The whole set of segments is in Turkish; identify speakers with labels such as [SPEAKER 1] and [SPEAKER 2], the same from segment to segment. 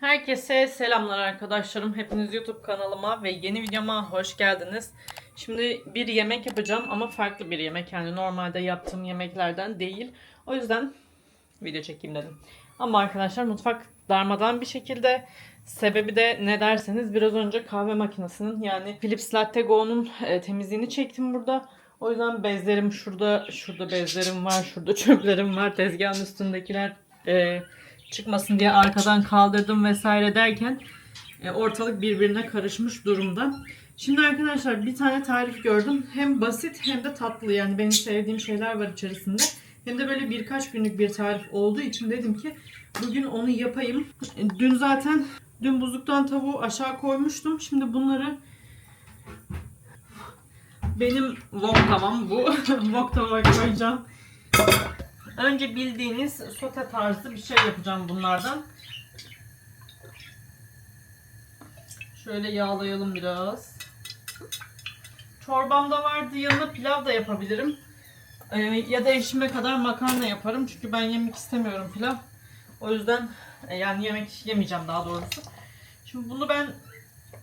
[SPEAKER 1] Herkese selamlar arkadaşlarım. Hepiniz YouTube kanalıma ve yeni videoma hoş geldiniz. Şimdi bir yemek yapacağım ama farklı bir yemek. Yani normalde yaptığım yemeklerden değil. O yüzden video çekeyim dedim. Ama arkadaşlar mutfak darmadan bir şekilde. Sebebi de ne derseniz biraz önce kahve makinesinin yani Philips Latte Go'nun e, temizliğini çektim burada. O yüzden bezlerim şurada, şurada bezlerim var, şurada çöplerim var, tezgahın üstündekiler e, çıkmasın diye arkadan kaldırdım vesaire derken e, ortalık birbirine karışmış durumda. Şimdi arkadaşlar bir tane tarif gördüm. Hem basit hem de tatlı yani benim sevdiğim şeyler var içerisinde. Hem de böyle birkaç günlük bir tarif olduğu için dedim ki bugün onu yapayım. Dün zaten dün buzluktan tavuğu aşağı koymuştum. Şimdi bunları benim wok tavam bu. wok tavaya koyacağım. Önce bildiğiniz sote tarzı bir şey yapacağım bunlardan. Şöyle yağlayalım biraz. Çorbam da vardı. Yanına pilav da yapabilirim. Ee, ya da eşime kadar makarna yaparım. Çünkü ben yemek istemiyorum pilav. O yüzden e, yani yemek yemeyeceğim daha doğrusu. Şimdi bunu ben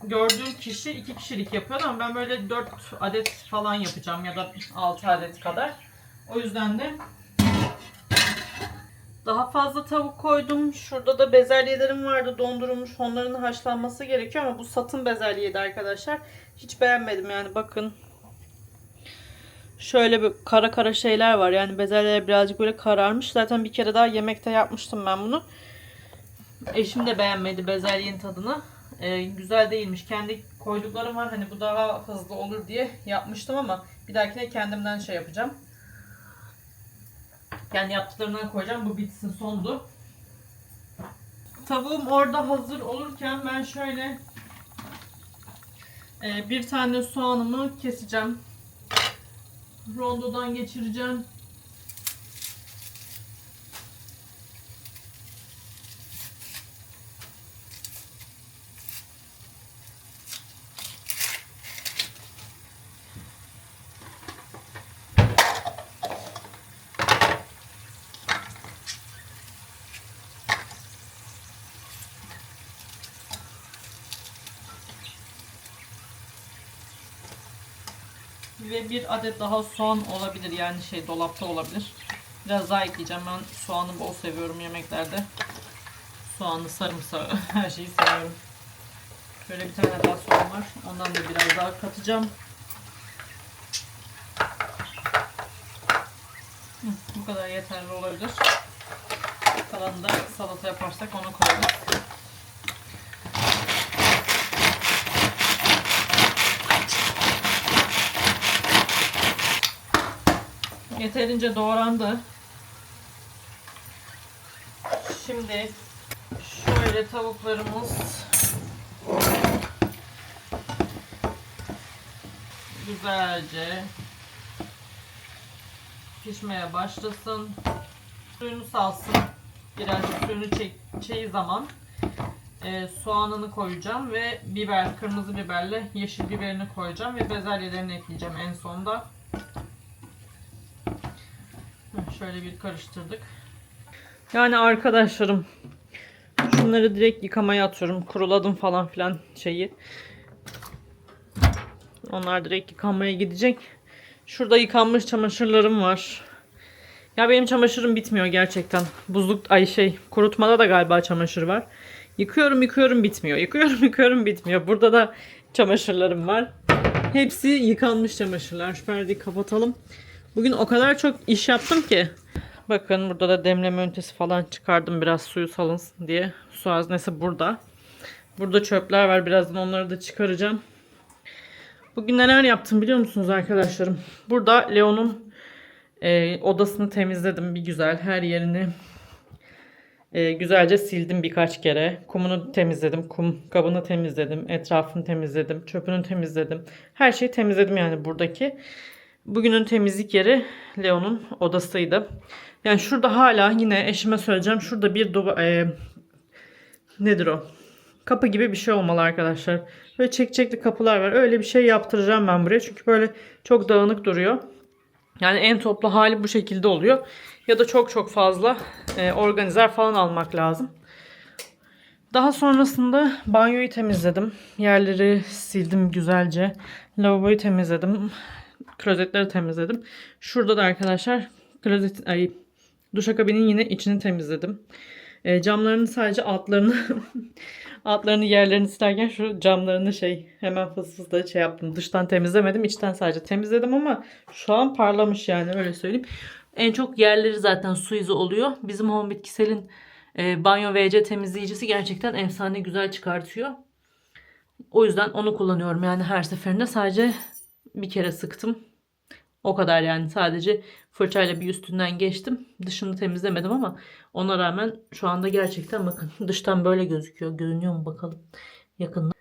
[SPEAKER 1] gördüğüm kişi iki kişilik yapıyor ama ben böyle 4 adet falan yapacağım ya da 6 adet kadar. O yüzden de daha fazla tavuk koydum. Şurada da bezelyelerim vardı dondurulmuş. Onların haşlanması gerekiyor ama bu satın bezelyeydi arkadaşlar. Hiç beğenmedim yani bakın. Şöyle bir kara kara şeyler var. Yani bezelyeler birazcık böyle kararmış. Zaten bir kere daha yemekte yapmıştım ben bunu. Eşim de beğenmedi bezelyenin tadını. Ee, güzel değilmiş. Kendi koyduklarım var. Hani bu daha hızlı olur diye yapmıştım ama bir dahakine kendimden şey yapacağım. Kendi yaptıklarından koyacağım. Bu bitsin sondu. Tavuğum orada hazır olurken ben şöyle e, bir tane soğanımı keseceğim. Rondodan geçireceğim. Bir adet daha soğan olabilir yani şey dolapta olabilir. Biraz daha ekleyeceğim. Ben soğanı bol seviyorum yemeklerde. Soğanlı sarımsağı her şeyi seviyorum. Şöyle bir tane daha soğan var. Ondan da biraz daha katacağım. Bu kadar yeterli olabilir. Kalanı da salata yaparsak ona koyarız. Yeterince doğrandı. Şimdi şöyle tavuklarımız güzelce pişmeye başlasın. Suyunu salsın. Birazcık suyunu çekeceği zaman e, soğanını koyacağım ve biber, kırmızı biberle yeşil biberini koyacağım ve bezelyelerini ekleyeceğim en sonda. Şöyle bir karıştırdık. Yani arkadaşlarım şunları direkt yıkamaya atıyorum. Kuruladım falan filan şeyi. Onlar direkt yıkanmaya gidecek. Şurada yıkanmış çamaşırlarım var. Ya benim çamaşırım bitmiyor gerçekten. Buzluk ay şey kurutmada da galiba çamaşır var. Yıkıyorum yıkıyorum bitmiyor. Yıkıyorum yıkıyorum bitmiyor. Burada da çamaşırlarım var. Hepsi yıkanmış çamaşırlar. Şu perdeyi kapatalım. Bugün o kadar çok iş yaptım ki. Bakın burada da demleme ünitesi falan çıkardım biraz suyu salınsın diye. Su haznesi burada. Burada çöpler var. Birazdan onları da çıkaracağım. Bugün neler yaptım biliyor musunuz arkadaşlarım? Burada Leon'un e, odasını temizledim bir güzel. Her yerini e, güzelce sildim birkaç kere. Kumunu temizledim. Kum kabını temizledim. Etrafını temizledim. Çöpünü temizledim. Her şeyi temizledim yani buradaki. Bugünün temizlik yeri Leon'un odasıydı. Yani şurada hala yine eşime söyleyeceğim. Şurada bir duva, e, nedir o? Kapı gibi bir şey olmalı arkadaşlar. Böyle çekçekli kapılar var. Öyle bir şey yaptıracağım ben buraya. Çünkü böyle çok dağınık duruyor. Yani en toplu hali bu şekilde oluyor. Ya da çok çok fazla e, organizer falan almak lazım. Daha sonrasında banyoyu temizledim. Yerleri sildim güzelce. Lavaboyu temizledim. Klozetleri temizledim. Şurada da arkadaşlar klozet ay duşakabinin yine içini temizledim. E, camlarının sadece altlarını altlarını yerlerini silerken şu camlarını şey hemen fıs şey yaptım. Dıştan temizlemedim. içten sadece temizledim ama şu an parlamış yani öyle söyleyeyim. En çok yerleri zaten su izi oluyor. Bizim Home Bitkisel'in e, banyo WC temizleyicisi gerçekten efsane güzel çıkartıyor. O yüzden onu kullanıyorum yani her seferinde sadece bir kere sıktım. O kadar yani sadece fırçayla bir üstünden geçtim. Dışını temizlemedim ama ona rağmen şu anda gerçekten bakın dıştan böyle gözüküyor. Görünüyor mu bakalım yakından.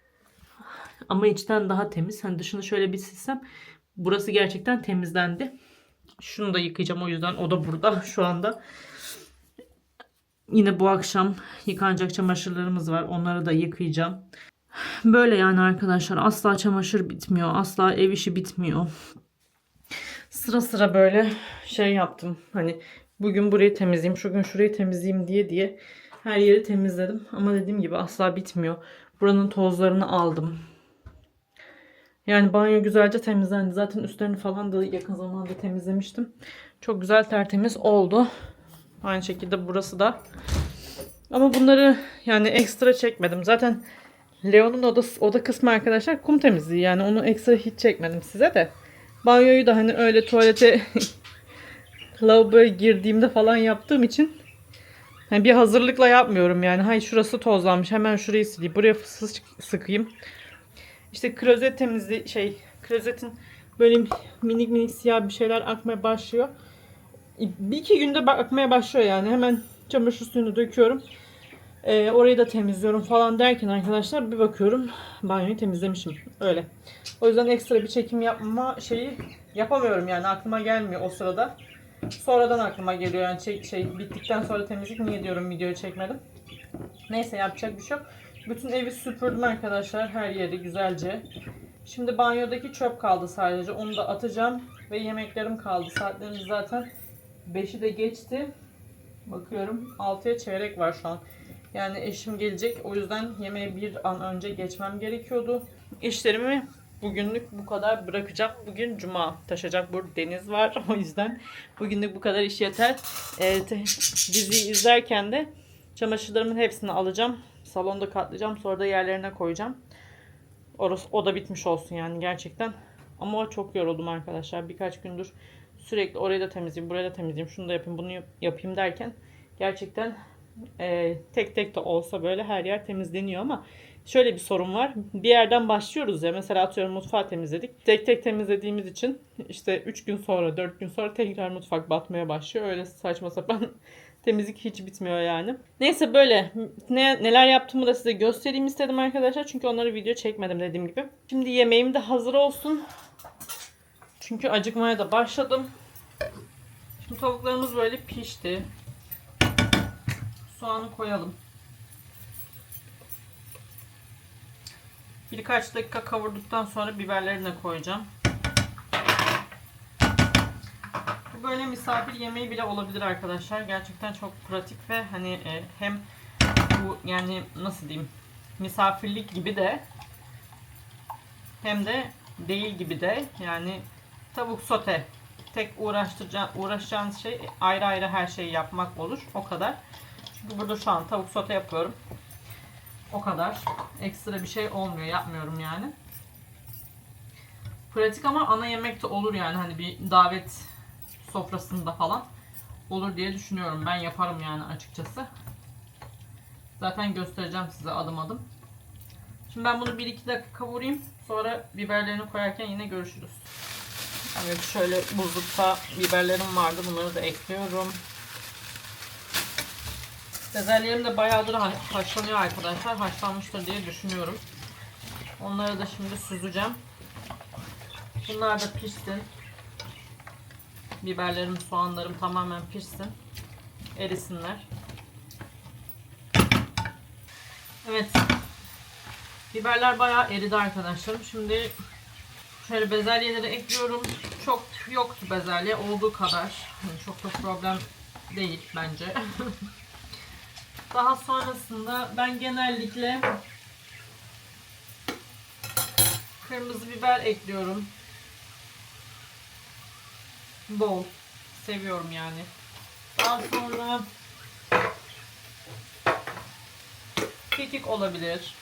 [SPEAKER 1] Ama içten daha temiz. Hani dışını şöyle bir silsem burası gerçekten temizlendi. Şunu da yıkayacağım o yüzden o da burada şu anda. Yine bu akşam yıkanacak çamaşırlarımız var. Onları da yıkayacağım. Böyle yani arkadaşlar asla çamaşır bitmiyor. Asla ev işi bitmiyor. Sıra sıra böyle şey yaptım. Hani bugün burayı temizleyeyim, şu gün şurayı temizleyeyim diye diye her yeri temizledim. Ama dediğim gibi asla bitmiyor. Buranın tozlarını aldım. Yani banyo güzelce temizlendi. Zaten üstlerini falan da yakın zamanda temizlemiştim. Çok güzel tertemiz oldu. Aynı şekilde burası da. Ama bunları yani ekstra çekmedim. Zaten Leo'nun oda, oda kısmı arkadaşlar kum temizliği. Yani onu ekstra hiç çekmedim size de. Banyoyu da hani öyle tuvalete lavaboya girdiğimde falan yaptığım için hani bir hazırlıkla yapmıyorum yani. Hay şurası tozlanmış hemen şurayı sileyim. Buraya fıs sıkayım. İşte klozet temizliği şey klozetin böyle minik minik siyah bir şeyler akmaya başlıyor. Bir iki günde akmaya başlıyor yani. Hemen çamaşır suyunu döküyorum. Ee, orayı da temizliyorum falan derken arkadaşlar bir bakıyorum banyoyu temizlemişim. Öyle. O yüzden ekstra bir çekim yapma şeyi yapamıyorum yani aklıma gelmiyor o sırada. Sonradan aklıma geliyor yani şey, şey bittikten sonra temizlik niye diyorum videoyu çekmedim. Neyse yapacak bir şey yok. Bütün evi süpürdüm arkadaşlar her yeri güzelce. Şimdi banyodaki çöp kaldı sadece onu da atacağım ve yemeklerim kaldı. Saatlerimiz zaten 5'i de geçti. Bakıyorum 6'ya çeyrek var şu an. Yani eşim gelecek. O yüzden yemeğe bir an önce geçmem gerekiyordu. İşlerimi bugünlük bu kadar bırakacağım. Bugün cuma. Taşacak bu deniz var. O yüzden bugünlük bu kadar iş yeter. Ee, diziyi izlerken de çamaşırlarımın hepsini alacağım. Salonda katlayacağım. Sonra da yerlerine koyacağım. Orası, o da bitmiş olsun yani gerçekten. Ama çok yoruldum arkadaşlar. Birkaç gündür sürekli orayı da temizleyeyim, burayı da temizleyeyim, şunu da yapayım, bunu yap- yapayım derken gerçekten e, tek tek de olsa böyle her yer temizleniyor ama şöyle bir sorun var. Bir yerden başlıyoruz ya mesela atıyorum mutfağı temizledik. Tek tek temizlediğimiz için işte 3 gün sonra 4 gün sonra tekrar mutfak batmaya başlıyor. Öyle saçma sapan temizlik hiç bitmiyor yani. Neyse böyle ne, neler yaptığımı da size göstereyim istedim arkadaşlar. Çünkü onları video çekmedim dediğim gibi. Şimdi yemeğim de hazır olsun. Çünkü acıkmaya da başladım. Şimdi tavuklarımız böyle pişti. Soğanı koyalım. Birkaç dakika kavurduktan sonra biberlerini de koyacağım. Bu böyle misafir yemeği bile olabilir arkadaşlar. Gerçekten çok pratik ve hani e, hem bu yani nasıl diyeyim misafirlik gibi de hem de değil gibi de yani tavuk sote tek uğraştıracağın, uğraşacağınız şey ayrı ayrı her şeyi yapmak olur. O kadar. Çünkü burada şu an tavuk sote yapıyorum. O kadar. Ekstra bir şey olmuyor. Yapmıyorum yani. Pratik ama ana yemek de olur yani. Hani bir davet sofrasında falan olur diye düşünüyorum. Ben yaparım yani açıkçası. Zaten göstereceğim size adım adım. Şimdi ben bunu 1-2 dakika kavurayım. Sonra biberlerini koyarken yine görüşürüz. Evet şöyle buzlukta biberlerim vardı. Bunları da ekliyorum. Bezelyerim de bayağıdır ha- haşlanıyor arkadaşlar. Haşlanmıştır diye düşünüyorum. Onları da şimdi süzeceğim. Bunlar da pişsin. Biberlerim, soğanlarım tamamen pişsin. Erisinler. Evet. Biberler bayağı eridi arkadaşlarım. Şimdi şöyle bezelyeleri ekliyorum. Çok yoktu bezelye. Olduğu kadar. Yani çok da problem değil bence. Daha sonrasında ben genellikle kırmızı biber ekliyorum. Bol. Seviyorum yani. Daha sonra kekik olabilir.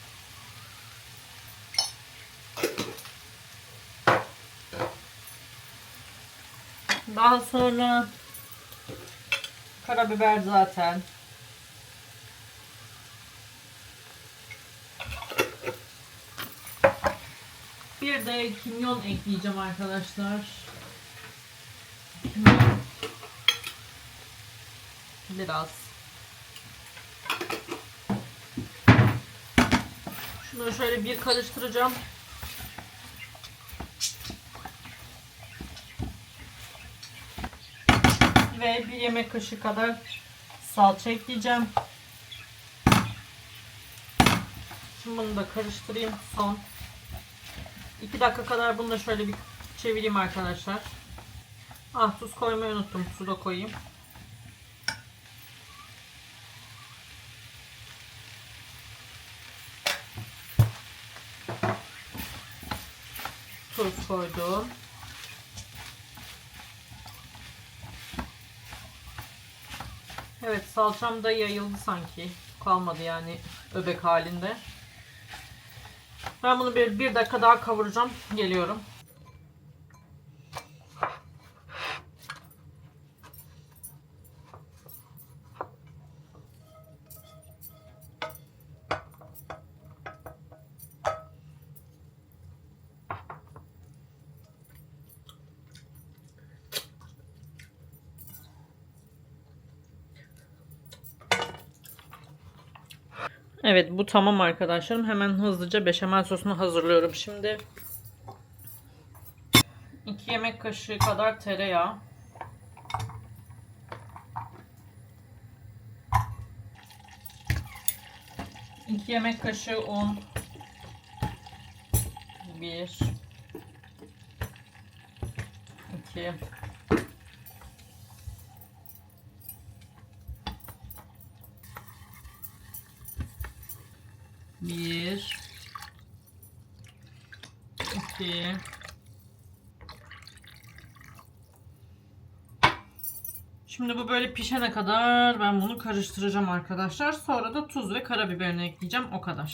[SPEAKER 1] Daha sonra karabiber zaten. Bir de kimyon ekleyeceğim arkadaşlar. Biraz. Şunu şöyle bir karıştıracağım. Ve bir yemek kaşığı kadar salça ekleyeceğim. Şimdi bunu da karıştırayım son. 2 dakika kadar bunu da şöyle bir çevireyim arkadaşlar. Ah tuz koymayı unuttum. Su da koyayım. Tuz koydum. Evet salçam da yayıldı sanki. Kalmadı yani öbek halinde. Ben bunu bir, bir dakika daha kavuracağım. Geliyorum. Evet bu tamam arkadaşlarım. Hemen hızlıca beşamel sosunu hazırlıyorum. Şimdi 2 yemek kaşığı kadar tereyağı. İki yemek kaşığı un. Bir. iki, Bir. iki, Şimdi bu böyle pişene kadar ben bunu karıştıracağım arkadaşlar. Sonra da tuz ve karabiberini ekleyeceğim. O kadar.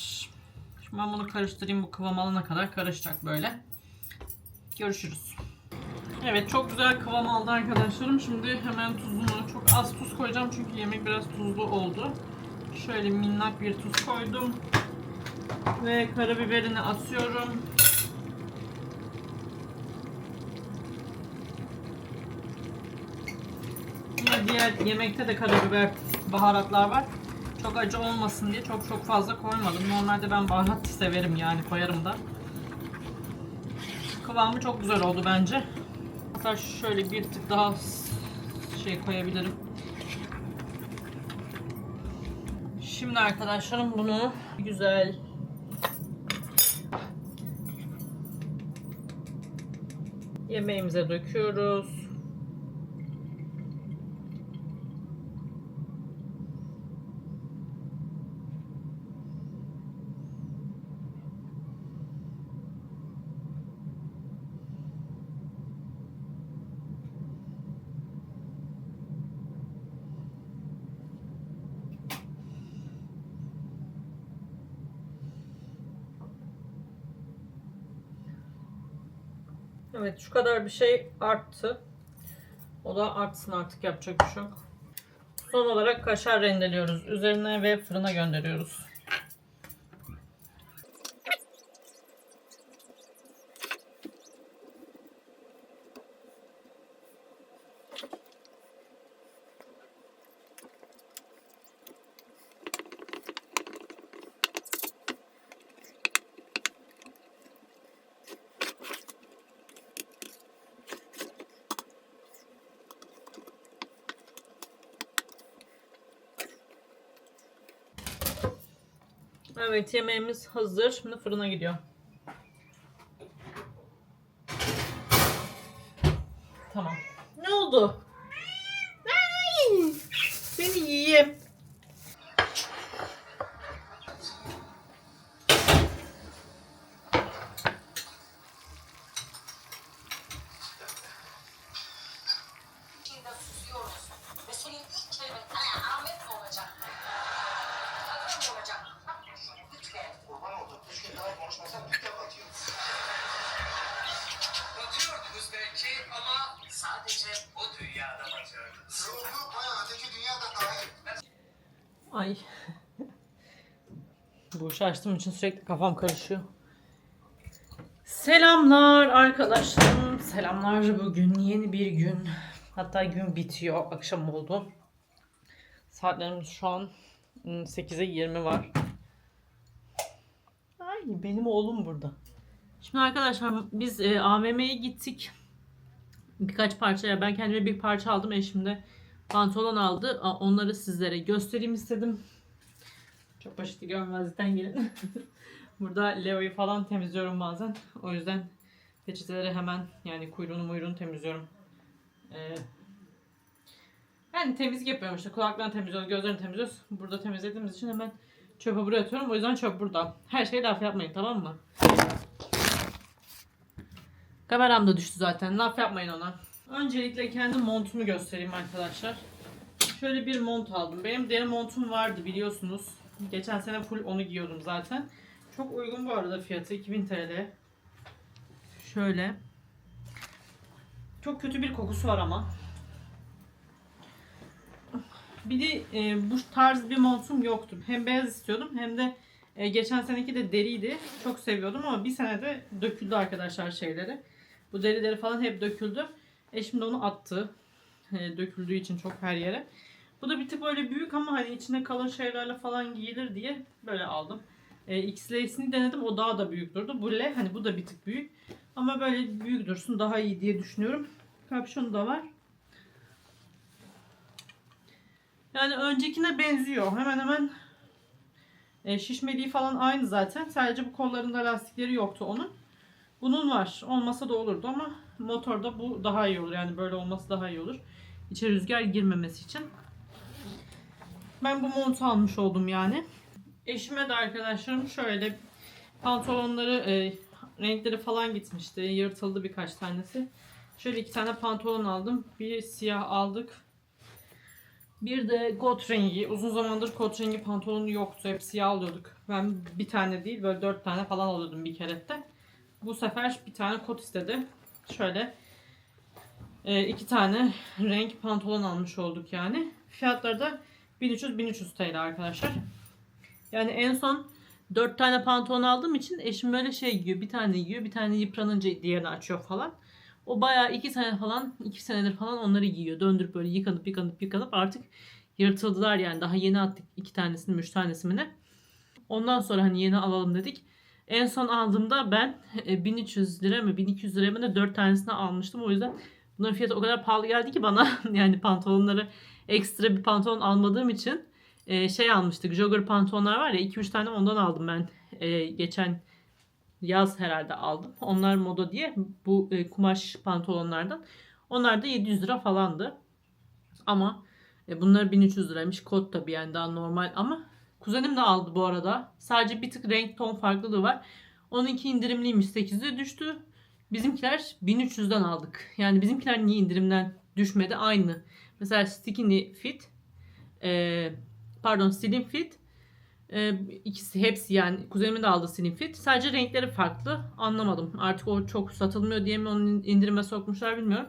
[SPEAKER 1] Şimdi ben bunu karıştırayım. Bu kıvam alana kadar karışacak böyle. Görüşürüz. Evet çok güzel kıvam aldı arkadaşlarım. Şimdi hemen tuzunu çok az tuz koyacağım. Çünkü yemek biraz tuzlu oldu. Şöyle minnak bir tuz koydum. Ve karabiberini atıyorum. Yine diğer yemekte de karabiber baharatlar var. Çok acı olmasın diye çok çok fazla koymadım. Normalde ben baharat severim yani koyarım da. Kıvamı çok güzel oldu bence. Hatta şöyle bir tık daha şey koyabilirim. Şimdi arkadaşlarım bunu güzel yemeğimize döküyoruz. Evet şu kadar bir şey arttı. O da artsın artık yapacak bir şey yok. Son olarak kaşar rendeliyoruz. Üzerine ve fırına gönderiyoruz. Evet yemeğimiz hazır. Şimdi fırına gidiyor. Bu işi açtığım için sürekli kafam karışıyor. Selamlar arkadaşlarım. Selamlar bugün yeni bir gün. Hatta gün bitiyor. Akşam oldu. Saatlerimiz şu an ım, 8'e 20 var. Ay benim oğlum burada. Şimdi arkadaşlar biz e, AVM'ye gittik. Birkaç parçaya ben kendime bir parça aldım. Eşim de pantolon aldı. Onları sizlere göstereyim istedim. Çok basit görmezlikten gelin. Burada Leo'yu falan temizliyorum bazen. O yüzden peçeteleri hemen yani kuyruğunu muyruğunu temizliyorum. Ee, yani temizlik yapıyorum işte. Kulaklarını temizliyoruz, gözlerini temizliyoruz. Burada temizlediğimiz için hemen çöpe buraya atıyorum. O yüzden çöp burada. Her şeyi laf yapmayın tamam mı? Kameram da düştü zaten. Laf yapmayın ona. Öncelikle kendi montumu göstereyim arkadaşlar. Şöyle bir mont aldım. Benim deri montum vardı biliyorsunuz. Geçen sene full onu giyiyordum zaten. Çok uygun bu arada fiyatı 2000 TL. Şöyle. Çok kötü bir kokusu var ama. Bir de e, bu tarz bir montum yoktu. Hem beyaz istiyordum hem de e, geçen seneki de deriydi. Çok seviyordum ama bir senede döküldü arkadaşlar şeyleri. Bu derileri falan hep döküldü. Eşim de onu attı. E, döküldüğü için çok her yere. Bu da bir tık böyle büyük ama hani içine kalın şeylerle falan giyilir diye böyle aldım. E, X-Lace'ini denedim. O daha da büyük durdu. Bu L hani bu da bir tık büyük. Ama böyle büyük dursun daha iyi diye düşünüyorum. Kapşonu da var. Yani öncekine benziyor. Hemen hemen e, şişmeliği falan aynı zaten. Sadece bu kollarında lastikleri yoktu onun. Bunun var. Olmasa da olurdu ama motorda bu daha iyi olur. Yani böyle olması daha iyi olur. İçeri rüzgar girmemesi için. Ben bu montu almış oldum yani. Eşime de arkadaşlarım şöyle pantolonları e, renkleri falan gitmişti. Yırtıldı birkaç tanesi. Şöyle iki tane pantolon aldım. Bir siyah aldık. Bir de kot rengi. Uzun zamandır kot rengi pantolonu yoktu. Hep siyah alıyorduk. Ben bir tane değil böyle dört tane falan alıyordum bir kerette. Bu sefer bir tane kot istedi. Şöyle e, iki tane renk pantolon almış olduk yani. Fiyatları da 1300-1300 TL arkadaşlar. Yani en son 4 tane pantolon aldığım için eşim böyle şey giyiyor. Bir tane giyiyor, bir tane yıpranınca diğerini açıyor falan. O bayağı 2 sene falan, 2 senedir falan onları giyiyor. Döndürüp böyle yıkanıp yıkanıp yıkanıp artık yırtıldılar yani. Daha yeni attık 2 tanesini, 3 tanesini ne. Ondan sonra hani yeni alalım dedik. En son aldığımda ben e, 1300 lira mı 1200 lira mı ne 4 tanesini almıştım. O yüzden bunların fiyatı o kadar pahalı geldi ki bana. yani pantolonları ekstra bir pantolon almadığım için e, şey almıştık. Jogger pantolonlar var ya 2-3 tane ondan aldım ben. E, geçen yaz herhalde aldım. Onlar moda diye bu e, kumaş pantolonlardan. Onlar da 700 lira falandı. Ama e, bunlar 1300 liraymış. Kot tabii yani daha normal ama kuzenim de aldı bu arada. Sadece bir tık renk ton farklılığı var. Onunki indirimliymiş 8'e düştü. Bizimkiler 1300'den aldık. Yani bizimkiler niye indirimden düşmedi? Aynı. Mesela Skinny Fit e, pardon Slim Fit e, ikisi hepsi yani kuzenimin de aldığı Slim Fit. Sadece renkleri farklı. Anlamadım. Artık o çok satılmıyor diye mi onu indirime sokmuşlar bilmiyorum.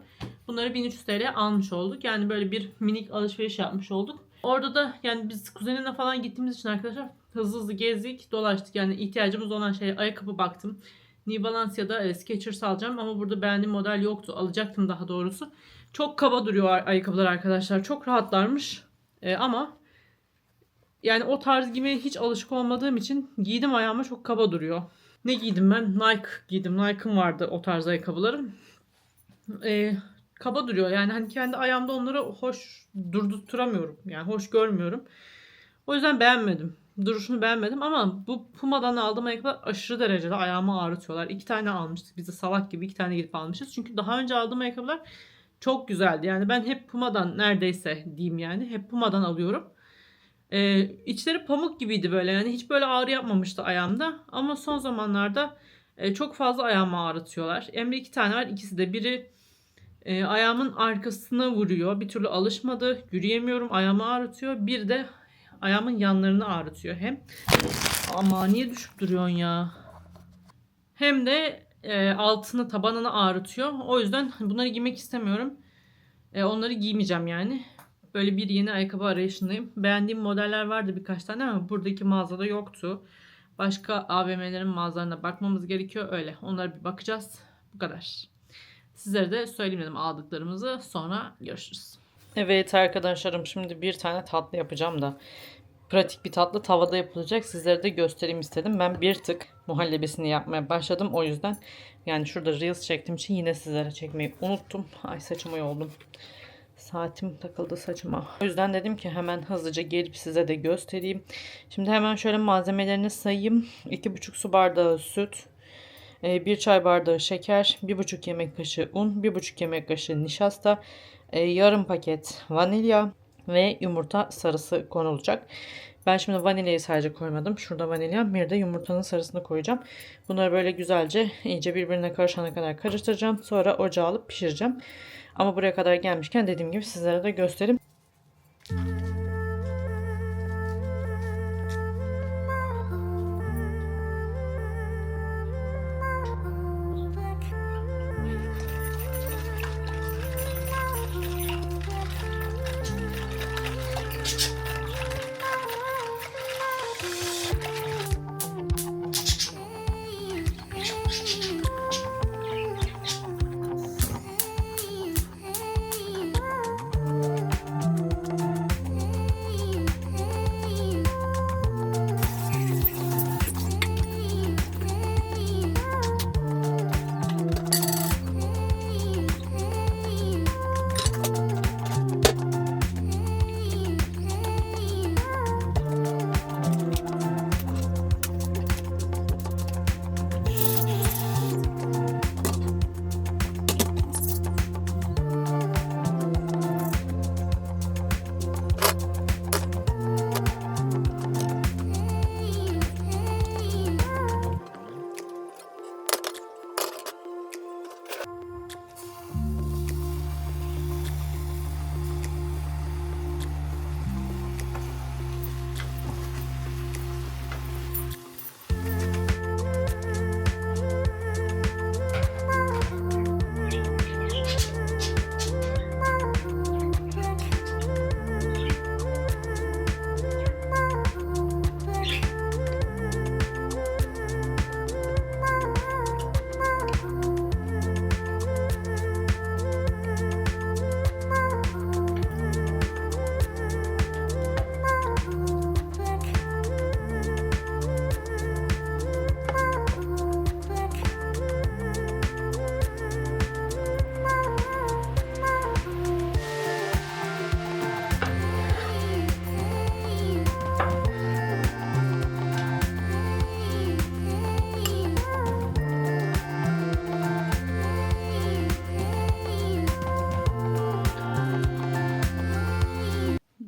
[SPEAKER 1] Bunları 1300 TL almış olduk. Yani böyle bir minik alışveriş yapmış olduk. Orada da yani biz kuzenimle falan gittiğimiz için arkadaşlar hızlı hızlı gezdik, dolaştık. Yani ihtiyacımız olan şeye ayakkabı baktım. New Balance ya da e, Skechers alacağım ama burada beğendiğim model yoktu. Alacaktım daha doğrusu. Çok kaba duruyor ay- ayakkabılar arkadaşlar. Çok rahatlarmış. E, ama yani o tarz giymeye hiç alışık olmadığım için giydim ayağıma çok kaba duruyor. Ne giydim ben? Nike giydim. Nike'ım vardı o tarz ayakkabılarım. E, kaba duruyor. Yani hani kendi ayağımda onları hoş durdurturamıyorum. Yani hoş görmüyorum. O yüzden beğenmedim. Duruşunu beğenmedim ama bu Puma'dan aldığım ayakkabılar aşırı derecede ayağımı ağrıtıyorlar. İki tane almıştık. Biz de salak gibi iki tane gidip almışız. Çünkü daha önce aldığım ayakkabılar çok güzeldi. Yani ben hep Puma'dan neredeyse diyeyim yani. Hep Puma'dan alıyorum. Ee, içleri pamuk gibiydi böyle. Yani hiç böyle ağrı yapmamıştı ayağımda. Ama son zamanlarda e, çok fazla ayağımı ağrıtıyorlar. Hem de iki tane var. İkisi de biri e, ayağımın arkasına vuruyor. Bir türlü alışmadı. Yürüyemiyorum. Ayağımı ağrıtıyor. Bir de ayağımın yanlarını ağrıtıyor hem. Ama niye düşüp duruyorsun ya? Hem de e, altını tabanını ağrıtıyor. O yüzden bunları giymek istemiyorum. E, onları giymeyeceğim yani. Böyle bir yeni ayakkabı arayışındayım. Beğendiğim modeller vardı birkaç tane ama buradaki mağazada yoktu. Başka AVM'lerin mağazalarına bakmamız gerekiyor. Öyle. Onlara bir bakacağız. Bu kadar. Sizlere de söyleyeyim aldıklarımızı. Sonra görüşürüz. Evet arkadaşlarım şimdi bir tane tatlı yapacağım da pratik bir tatlı tavada yapılacak. Sizlere de göstereyim istedim. Ben bir tık muhallebisini yapmaya başladım. O yüzden yani şurada Reels çektiğim için yine sizlere çekmeyi unuttum. Ay saçıma yoldum. Saatim takıldı saçıma. O yüzden dedim ki hemen hızlıca gelip size de göstereyim. Şimdi hemen şöyle malzemelerini sayayım. 2,5 su bardağı süt. 1 çay bardağı şeker. 1,5 yemek kaşığı un. 1,5 yemek kaşığı nişasta. e, Yarım paket vanilya. Ve yumurta sarısı konulacak. Ben şimdi vanilyayı sadece koymadım. Şurada vanilya. Bir de yumurtanın sarısını koyacağım. Bunları böyle güzelce iyice birbirine karışana kadar karıştıracağım. Sonra ocağa alıp pişireceğim. Ama buraya kadar gelmişken dediğim gibi sizlere de göstereyim.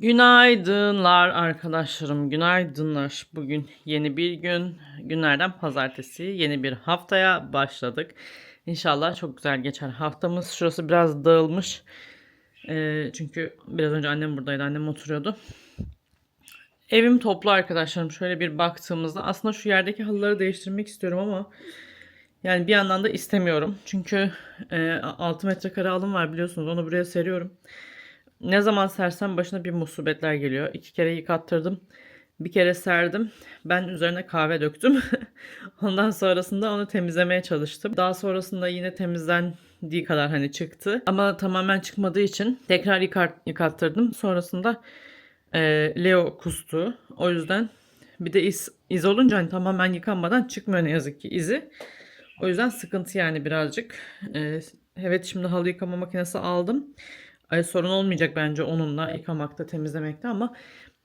[SPEAKER 1] Günaydınlar arkadaşlarım. Günaydınlar. Bugün yeni bir gün. Günlerden pazartesi. Yeni bir haftaya başladık. İnşallah çok güzel geçer haftamız. Şurası biraz dağılmış. Ee, çünkü biraz önce annem buradaydı. Annem oturuyordu. Evim toplu arkadaşlarım. Şöyle bir baktığımızda aslında şu yerdeki halıları değiştirmek istiyorum ama yani bir yandan da istemiyorum. Çünkü e, 6 metrekare halım var biliyorsunuz. Onu buraya seriyorum. Ne zaman sersem başına bir musibetler geliyor. İki kere yıkattırdım. Bir kere serdim. Ben üzerine kahve döktüm. Ondan sonrasında onu temizlemeye çalıştım. Daha sonrasında yine temizlendiği kadar hani çıktı. Ama tamamen çıkmadığı için tekrar yıkar, yıkattırdım. Sonrasında e, Leo kustu. O yüzden bir de iz, iz olunca hani tamamen yıkanmadan çıkmıyor ne yazık ki izi. O yüzden sıkıntı yani birazcık. E, evet şimdi halı yıkama makinesi aldım. Ay, sorun olmayacak bence onunla yıkamakta, temizlemekte ama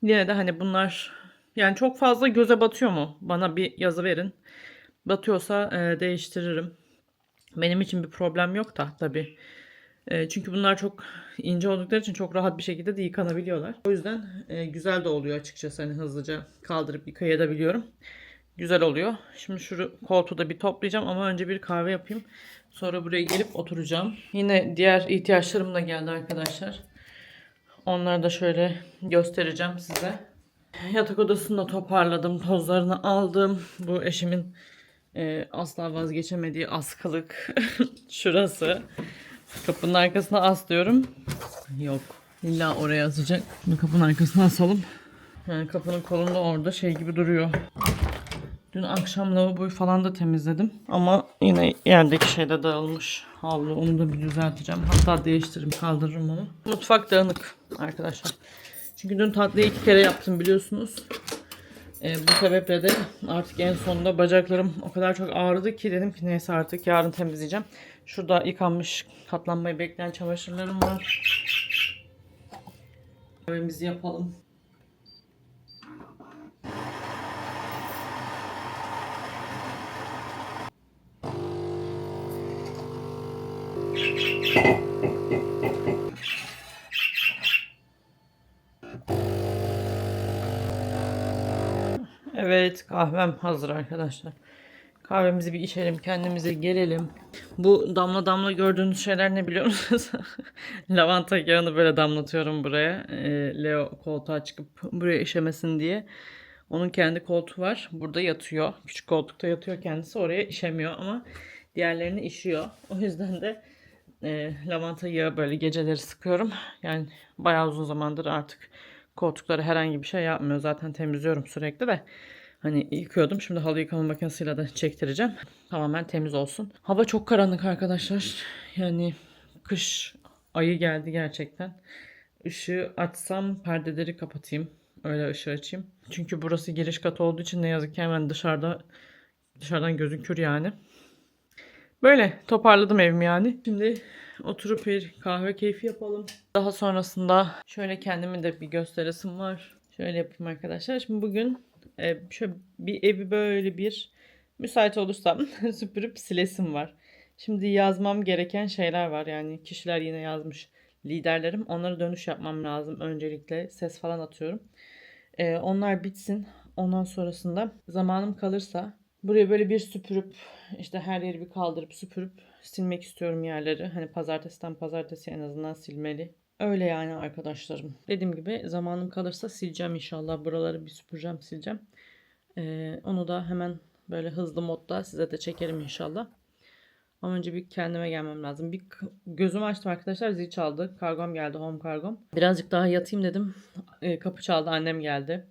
[SPEAKER 1] yine de hani bunlar yani çok fazla göze batıyor mu? Bana bir yazı verin. Batıyorsa e, değiştiririm. Benim için bir problem yok da tabii. E, çünkü bunlar çok ince oldukları için çok rahat bir şekilde de yıkanabiliyorlar. O yüzden e, güzel de oluyor açıkçası hani hızlıca kaldırıp yıkayabiliyorum. Güzel oluyor. Şimdi şu koltuğu da bir toplayacağım ama önce bir kahve yapayım. Sonra buraya gelip oturacağım. Yine diğer ihtiyaçlarım da geldi arkadaşlar. Onları da şöyle göstereceğim size. Yatak odasını da toparladım. Tozlarını aldım. Bu eşimin e, asla vazgeçemediği askılık. Şurası. Kapının arkasına aslıyorum. Yok. İlla oraya asacak. Bunu kapının arkasına asalım. Yani kapının kolunda orada şey gibi duruyor. Dün akşam lavaboyu falan da temizledim. Ama yine yerdeki şey de dağılmış. Havlu onu da bir düzelteceğim. Hatta değiştiririm kaldırırım onu. Mutfak dağınık arkadaşlar. Çünkü dün tatlıyı iki kere yaptım biliyorsunuz. Ee, bu sebeple de artık en sonunda bacaklarım o kadar çok ağrıdı ki dedim ki neyse artık yarın temizleyeceğim. Şurada yıkanmış katlanmayı bekleyen çamaşırlarım var. Kahvemizi yapalım. Evet kahvem hazır arkadaşlar. Kahvemizi bir içelim kendimize gelelim. Bu damla damla gördüğünüz şeyler ne biliyor musunuz? Lavanta yağını böyle damlatıyorum buraya. Ee, Leo koltuğa çıkıp buraya işemesin diye. Onun kendi koltuğu var. Burada yatıyor. Küçük koltukta yatıyor kendisi. Oraya işemiyor ama diğerlerini işiyor. O yüzden de e, lavanta böyle geceleri sıkıyorum. Yani bayağı uzun zamandır artık koltuklara herhangi bir şey yapmıyor. Zaten temizliyorum sürekli de. Hani yıkıyordum. Şimdi halı yıkama makinesiyle de çektireceğim. Tamamen temiz olsun. Hava çok karanlık arkadaşlar. Yani kış ayı geldi gerçekten. Işığı açsam perdeleri kapatayım. Öyle ışığı açayım. Çünkü burası giriş katı olduğu için ne yazık ki hemen dışarıda dışarıdan gözükür yani. Böyle toparladım evimi yani. Şimdi oturup bir kahve keyfi yapalım. Daha sonrasında şöyle kendimi de bir gösteresim var. Şöyle yapayım arkadaşlar. Şimdi bugün e, şöyle bir evi böyle bir müsait olursam süpürüp silesim var. Şimdi yazmam gereken şeyler var. Yani kişiler yine yazmış liderlerim. Onlara dönüş yapmam lazım. Öncelikle ses falan atıyorum. E, onlar bitsin. Ondan sonrasında zamanım kalırsa buraya böyle bir süpürüp işte her yeri bir kaldırıp süpürüp silmek istiyorum yerleri. Hani pazartesiden pazartesi en azından silmeli. Öyle yani arkadaşlarım. Dediğim gibi zamanım kalırsa sileceğim inşallah. Buraları bir süpüreceğim sileceğim. Ee, onu da hemen böyle hızlı modda size de çekerim inşallah. Ama önce bir kendime gelmem lazım. Bir gözümü açtım arkadaşlar zil çaldı. Kargom geldi home kargom. Birazcık daha yatayım dedim. Ee, kapı çaldı annem geldi.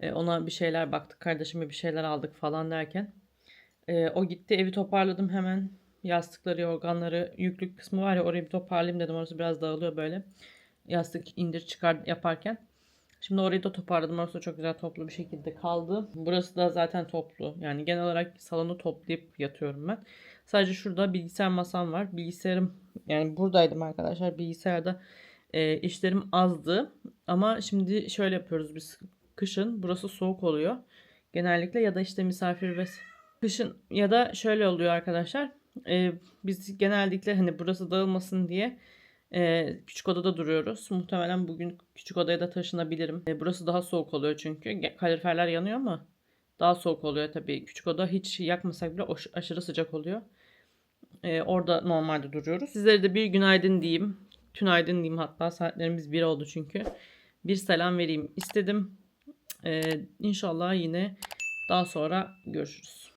[SPEAKER 1] Ee, ona bir şeyler baktık. Kardeşime bir şeyler aldık falan derken. Ee, o gitti evi toparladım hemen. Yastıkları, yorganları, yüklük kısmı var ya orayı bir toparlayayım dedim. Orası biraz dağılıyor böyle. Yastık indir çıkar yaparken. Şimdi orayı da toparladım. Orası da çok güzel toplu bir şekilde kaldı. Burası da zaten toplu. Yani genel olarak salonu toplayıp yatıyorum ben. Sadece şurada bilgisayar masam var. Bilgisayarım yani buradaydım arkadaşlar. Bilgisayarda e, işlerim azdı. Ama şimdi şöyle yapıyoruz biz. Kışın burası soğuk oluyor. Genellikle ya da işte misafir ve kışın ya da şöyle oluyor arkadaşlar. E, biz genellikle hani burası dağılmasın diye e, küçük odada duruyoruz. Muhtemelen bugün küçük odaya da taşınabilirim. E, burası daha soğuk oluyor çünkü. Kaloriferler yanıyor ama daha soğuk oluyor tabii. Küçük oda hiç yakmasak bile aşırı sıcak oluyor. E, orada normalde duruyoruz. Sizlere de bir günaydın diyeyim. Tünaydın diyeyim hatta saatlerimiz bir oldu çünkü. Bir selam vereyim istedim. E, inşallah yine daha sonra görüşürüz.